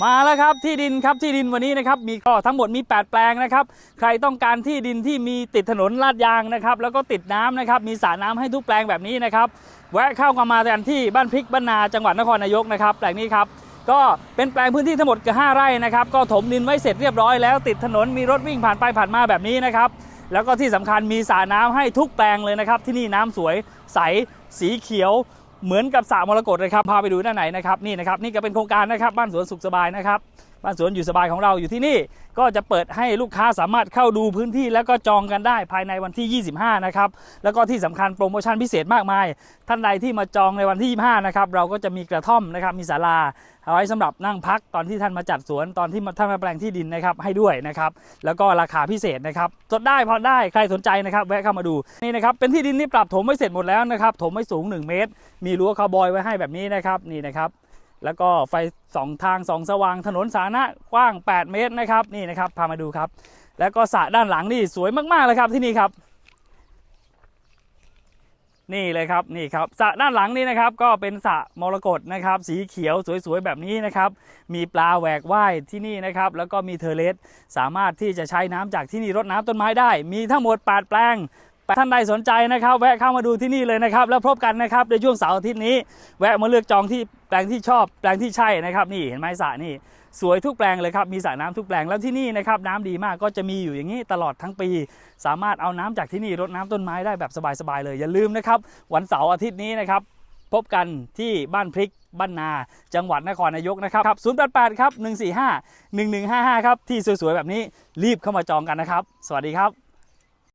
มาแล้วครับที่ดินครับที่ดินวันนี้นะครับมีก็ทั้งหมดมี 8 แปลงนะครับ ใครต้องการที่ดินที่มีติดถนนลาดยางนะครับ แล้วก็ติดน้ำนะครับ มีสระน้ำให้ทุกแปลงแบบนี้นะครับ แวะเข้ากันมากันที่บ้านพริกบ้านนาจังหวัดนครนายกนะครับแปลงนี้ครับก็เป็นแปลงพื้นที่ทั้งหมดเกับ5ไร่นะครับ ก็ถมดินไว้เสร็จเรียบร้อยแล้วติดถนนมีรถวิ่งผ่านไปผ่านมาแบบนี้นะครับ แล้วก็ที่สำคัญมีสระน้ำให้ทุกแปลงเลยนะครับ ที่นี่น้ำสวยใสสีเขียว เหมือนกับสระมรกตเลยครับพาไปดูด้านไหนนะครับนี่นะครับนี่ก็เป็นโครงการนะครับบ้านสวนสุขสบายนะครับ บ้านสวนอยู่สบายของเราอยู่ที่นี่ ก็จะเปิดให้ลูกค้าสามารถเข้าดูพื้นที่แล้วก็จองกันได้ภายในวันที่ 25 นะครับ แล้วก็ที่สำคัญโปรโมชั่นพิเศษมากมาย ท่านใดที่มาจองในวันที่ 25 นะครับ เราก็จะมีกระท่อมนะครับมีศาลาเอาไว้สำหรับนั่งพักตอนที่ท่านมาจัดสวนตอนที่ท่านมาแปลงที่ดินนะครับให้ด้วยนะครับ แล้วก็ราคาพิเศษนะครับจดได้พอได้ใครสนใจนะครับแวะเข้ามาดูนี่นะครับเป็นที่ดินที่ปรับถมไว้เสร็จหมดแล้วนะครับถมไว้สูง 1 เมตร มีรั้วคาวบอยไว้ให้แบบนี้นะครับนี่นะครับ แล้วก็ไฟสองทางสองสว่างถนนสาธารณะกว้าง 8 เมตรนะครับนี่นะครับพามาดูครับ แล้วก็สระด้านหลังนี่สวยมากๆเลยครับที่นี่ครับ นี่เลยครับนี่ครับสระด้านหลังนี่นะครับ ก็เป็นสระมรกตนะครับ สีเขียวสวยๆแบบนี้นะครับ มีปลาแหวกว่ายที่นี่นะครับ แล้วก็มีเทเลสสามารถที่จะใช้น้ำจากที่นี่รดน้ำต้นไม้ได้ มีทั้งหมด8แปลง ท่านใดสนใจนะครับ แวะเข้ามาดูที่นี่เลยนะครับ แล้วพบกันนะครับในช่วงเสาร์อาทิตย์นี้ แวะมาเลือกจองที่แปลงที่ชอบแปลงที่ใช่นะครับ นี่เห็นไหมสระนี่สวยทุกแปลงเลยครับ มีสระน้ำทุกแปลง แล้วที่นี่นะครับน้ำดีมากก็จะมีอยู่อย่างนี้ตลอดทั้งปี สามารถเอาน้ำจากที่นี่รดน้ำต้นไม้ได้แบบสบายๆเลย อย่าลืมนะครับ วันเสาร์อาทิตย์นี้นะครับ พบกันที่บ้านพริกบ้านนา จังหวัดนครนายกนะครับ088 ครับ 145 1155 ครับ ที่สวยๆแบบนี้รีบเข้ามาจองกันนะครับ สวัสดีครับ